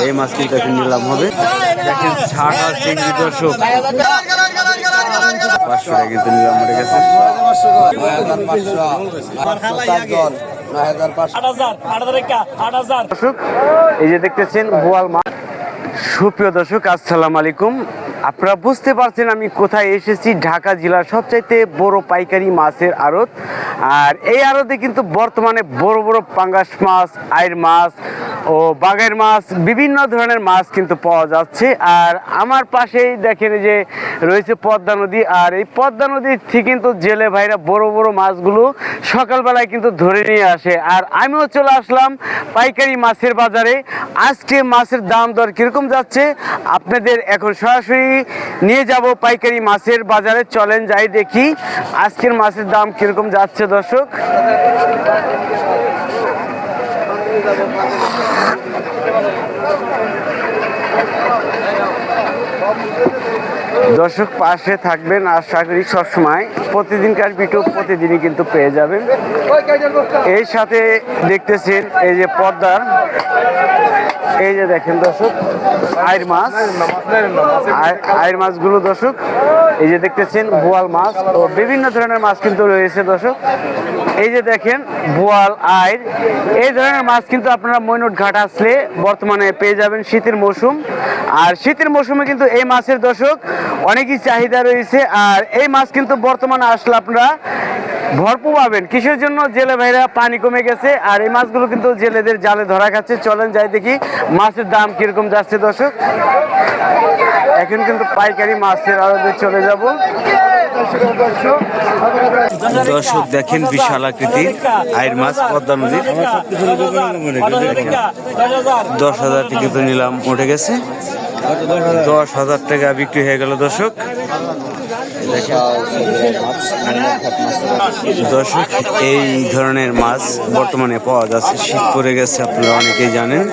এই মাছ এই যে দেখতেছেন বোয়াল মাছ সুপ্রিয় দর্শক আসসালাম আলাইকুম। আপনারা বুঝতে পারছেন আমি কোথায় এসেছি, ঢাকা জেলার সবচাইতে বড় পাইকারি মাছের আড়ত। আর এই আড়তে কিন্তু বর্তমানে বড় বড় পাঙ্গাস মাছ আয়ের মাছ ও বাগের মাছ, বিভিন্ন ধরনের মাছ কিন্তু পাওয়া যাচ্ছে। আর আমার পাশেই দেখেন যে রয়েছে পদ্মা নদী। আর এই পদ্মা নদী থেকে কিন্তু জেলে ভাইরা বড় বড় মাছগুলো সকালবেলায় কিন্তু ধরে নিয়ে আসে। আর আমিও চলে আসলাম পাইকারি মাছের বাজারে। আজকে মাছের দাম দর কীরকম যাচ্ছে? আপনাদের এখন সরাসরি নিয়ে যাব পাইকারি মাছের বাজারে। চলেন যাই দেখি আজকের মাছের দাম কীরকম যাচ্ছে দর্শক। দর্শক, পাশে থাকবেন আর করি সবসময়। প্রতিদিনকার ভিডিও প্রতিদিনই কিন্তু পেয়ে যাবেন। এই সাথে দেখতেছেন এই যে পর্দার। এই যে দেখেন দর্শক আয়ের মাছ আয়ের মাছগুলো দর্শক, এই যে দেখতেছেন বোয়াল মাছ ও বিভিন্ন ধরনের মাছ কিন্তু রয়েছে দর্শক। এই যে দেখেন বোয়াল আয়ের এই ধরনের মাছ কিন্তু আপনারা মৈনট ঘাট আসলে বর্তমানে পেয়ে যাবেন শীতের মৌসুম। আর শীতের মৌসুমে কিন্তু এই মাছের দর্শক অনেকই চাহিদা রয়েছে, আর এই মাছ কিন্তু বর্তমানে আসলে আপনারা ভরপুর পাবেন। কিসের জন্য? জেলে ভাইরা পানি কমে গেছে, আর এই মাছগুলো কিন্তু জেলেদের জালে ধরা খাচ্ছে। চলেন যাই দেখি মাছের দাম কীরকম যাচ্ছে দর্শক। এখন কিন্তু পাইকারি মাছের আড়তে চলে যাব। দর্শক দেখেন বিশাল আকৃতির আয়ের মাছ, পদ্মা নদীর। দশ হাজার টাকা তো নিলাম, উঠে গেছে। দশ হাজার টাকা বিক্রি হয়ে গেল দর্শক। দর্শক, এই ধরনের মাছ বর্তমানে পাওয়া যাচ্ছে, শীত পড়ে গেছে, আপনারা অনেকেই জানেন।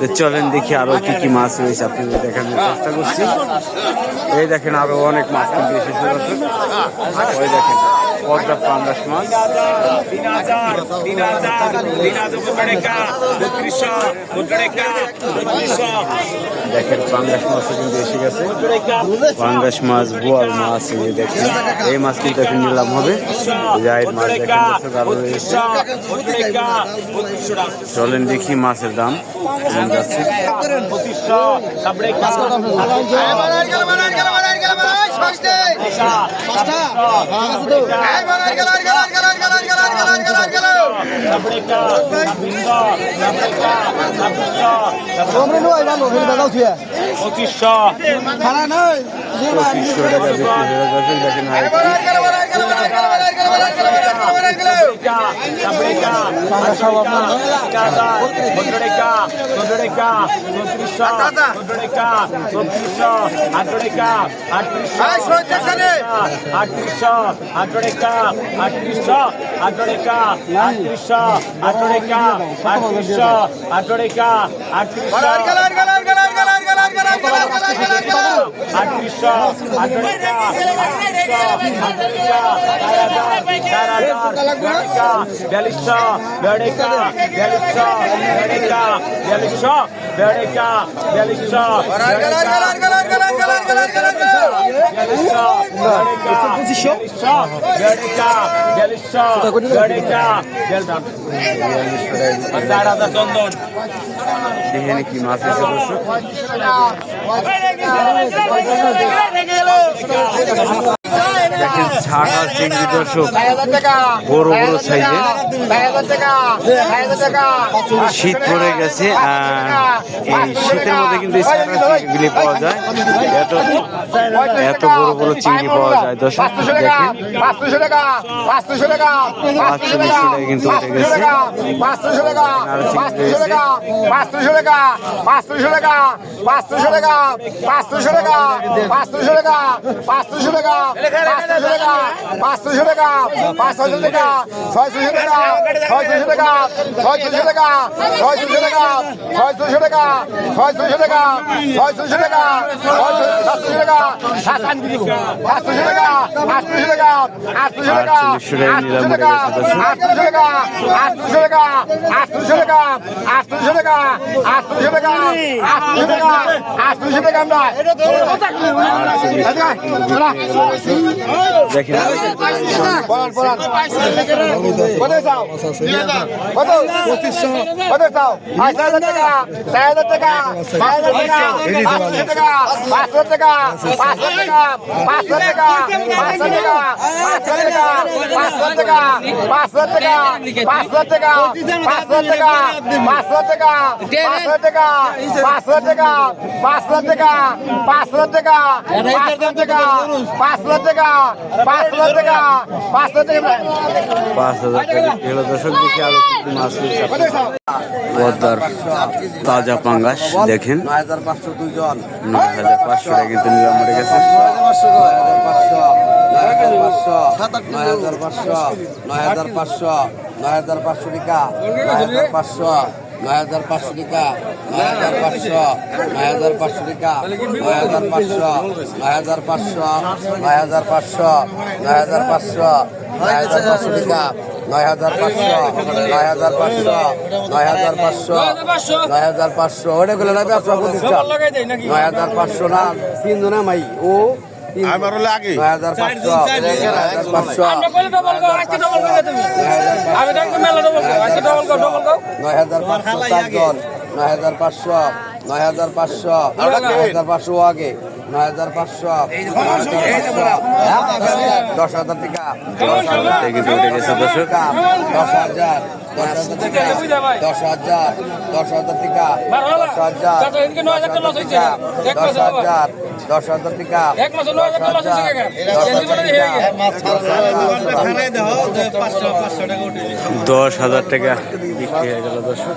তো চলেন দেখি আরও কি কি মাছ রয়েছে, আপনাদের দেখানোর চেষ্টা করছি। এই দেখেন আরও অনেক মাছ কিন্তু এসেছে ওই দেখেন। পদ্মা পাঙ্গাস মাছ দেখেন পাঙ্গাস মাছও কিন্তু এসে গেছে। পাঙ্গাস মাছ বোয়াল মাছ এই দেখেন। এই মাছ কিন্তু এখন নিলাম হবে। জাহির মাছ চলেন দেখি মাছের দাম। কেমন যাচ্ছে পঁচিশশো। টাকা দেখেন আটত্রিশশো আটরেকা আটত্রিশশো আটরেকা আটত্রিশশো আটরেকা আটত্রিশশো আটরেকা আটত্রিশশো আটত্রিশশো বিয়াল্লিশশো বেড়েকা বিয়াল্লিশশো বেড়েকা বিয়াল্লিশশো বেড়েকা বিয়াল্লিশশো দেখেন কি মাছ আছে দর্শক চিংড়ি বড় বড় সাইজের শীত পড়ে গেছে এই শীতের মধ্যে কিন্তু চিংড়িগুলি পাওয়া যায়। এত এত বড় বড় চিংড়ি পাওয়া যায়। দর্শক, দেখেন। টাকা কিন্তু পাঁচশো টাকা পাঁচশো টাকা পাঁচশো টাকা পাঁচশো টাকা পাঁচশো টাকা পাঁচশো টাকা। পাঁচশো টাকা পাঁচশো টাকা ছয়শো টাকা ছয়শো টাকা ছয়শো টাকা ছয়শো টাকা ছয়শো টাকা ছয়শো টাকা ছয়শো টাকা সাতশো টাকা সাতশো টাকা আটশো টাকা আটশো টাকা আটশো টাকা আটশো টাকা আটশো টাকা আটশো টাকা আটশো টাকা আটশো টাকা আটশো টাকা আটশো টাকা আমরা হাজার টাকা চার টাকা পাঁচশো টাকা পাঁচশো টাকা পাঁচশো টাকা পাঁচশো টাকা তাজা পাঙ্গাস দেখেন নয় হাজার পাঁচশো দুজন নয় হাজার পাঁচশো গেছে নয় হাজার পাঁচশো নয় হাজার পাঁচশো নয় হাজার পাঁচশো নয় হাজার পাঁচশো নয় হাজার পাঁচশো টাকা নয় হাজার পাঁচশো নয় হাজার পাঁচশো টাকা নয় হাজার পাঁচশো নয় হাজার পাঁচশো নয় হাজার পাঁচশো নয় হাজার পাঁচশো নয় হাজার পাঁচশো টাকা নয় হাজার পাঁচশো নয় হাজার পাঁচশো নয় হাজার পাঁচশো নয় হাজার পাঁচশো ওটা গুলো না ব্যবসা প্রতিষ্ঠান নয় হাজার পাঁচশো না তিনজনে মাই ও আমার হলে আগে। নয় হাজার পাঁচশো। নয় হাজার পাঁচশো নয় হাজার পাঁচশো চারজন। নয় হাজার পাঁচশো নয় হাজার পাঁচশো। নয় হাজার পাঁচশো আগে। নয় হাজার পাঁচশো। দশ হাজার টাকা। দশ হাজার দশ হাজার। দশ হাজার টাকা দশ হাজার দশ হাজার টাকা দশ হাজার দশ হাজার দশ হাজার টাকা বিক্রি হয়ে গেল দর্শক।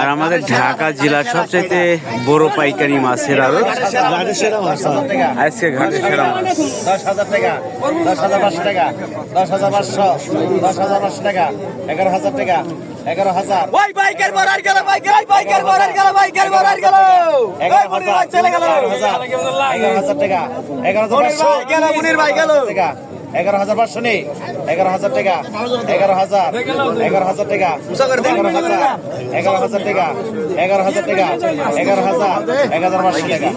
আর আমাদের ঢাকা জেলার সবচেয়ে বড় পাইকারি মাছের আরও ঘাটের সেরা মাছ আজকে ঘাটের সেরা মাছ। 10000 টাকা 10500 হাজার 10500 10500 টাকা 11000 টাকা। হাজার। টাকা এগারো হাজার টাকা এগারো হাজার এগারো হাজার এগারো হাজার এগারো হাজার টাকা। এগারো হাজার পাঁচশো টাকা। এগারো হাজার পাঁচশো নেই এগারো হাজার টাকা। এগারো হাজার এগারো হাজার টাকা। এগারো হাজার এগারো হাজার টাকা। এগারো হাজার টাকা। এগারো হাজার এগারো হাজার পাঁচশো টাকা।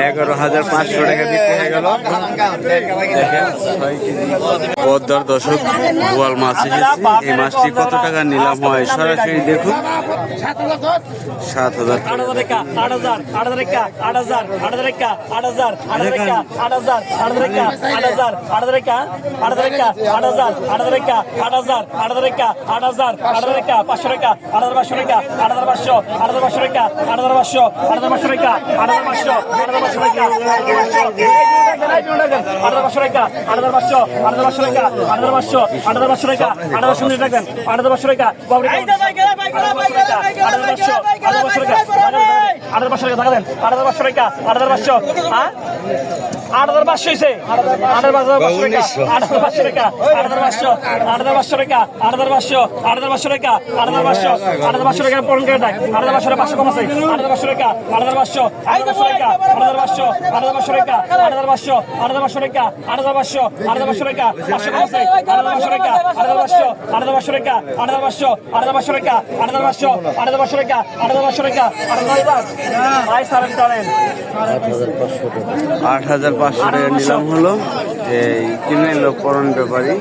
এগারো হাজার পাঁচশো টাকা হাজার হাজার বিক্রি হয়ে গেল পদ্মার দশক বোয়াল মাছ এসেছে এই মাছটি কত টাকা নিলাম হয় সরাসরি দেখুন সাত হাজার আট টাকা আট হাজার আট হাজার আট হাজার আট হাজার আট হাজার আট হাজার আট হাজার আট হাজার আট হাজার আট হাজার আট হাজার একা আট হাজার আট হাজার একা আট হাজার আট হাজার একা আট হাজার আট হাজার একা পাঁচশো টাকা আট হাজার পাঁচশো টাকা আট হাজার পাঁচশো আট হাজার পাঁচশো টাকা আট হাজার পাঁচশো আট হাজার পাঁচশো টাকা আট হাজার পাঁচশো আট হাজার পাঁচশো টাকা আট হাজার পাঁচশো টাকা আট হাজার পাঁচশো আট হাজার পাঁচশো টাকা আট হাজার পাঁচশো আট হাজার পাঁচশো টাকা আট হাজার পাঁচশো টাকা আট হাজার পাঁচশো টাকা বাবরি আট হাজার পাঁচশো আট হাজার পাঁচশো টাকা আট হাজার পাঁচশো টাকা টাকা দেন আট হাজার পাঁচশো টাকা আট হাজার পাঁচশো হ্যাঁ আট হাজার পাঁচশো হয়েছে আট হাজার পাঁচশো আট হাজার পাঁচশো টাকা আট হাজার পাঁচশো আট হাজার পাঁচশো টাকা আট হাজার পাঁচশো আট হাজার পাঁচশো টাকা আট হাজার পাঁচশো আট হাজার পাঁচশো টাকা পূরণ করে দেয় আট হাজার পাঁচশো পাঁচশো কম আছে আট হাজার পাঁচশো টাকা আট হাজার পাঁচশো আট হাজার পাঁচশো টাকা আট হাজার পাঁচশো আট হাজার পাঁচশো টাকা আট হাজার পাঁচশো আট হাজার পাঁচশো টাকা আট হাজার পাঁচশো আট হাজার পাঁচশো টাকা পাঁচশো কম আট হাজার পাঁচশো টাকা আট হাজার পাঁচশো আট হাজার পাঁচশো টাকা আট হাজার পাঁচশো আট হাজার পাঁচশো টাকা আট হাজার পাঁচশো আট হাজার পাঁচশো টাকা আট হাজার পাঁচশো টাকা আট হাজার পাঁচশো ভাই সারেন করেন আট হাজার পাঁচশো টাকা নিলাম হলো এই কিনে লোক করণ ব্যাপারী।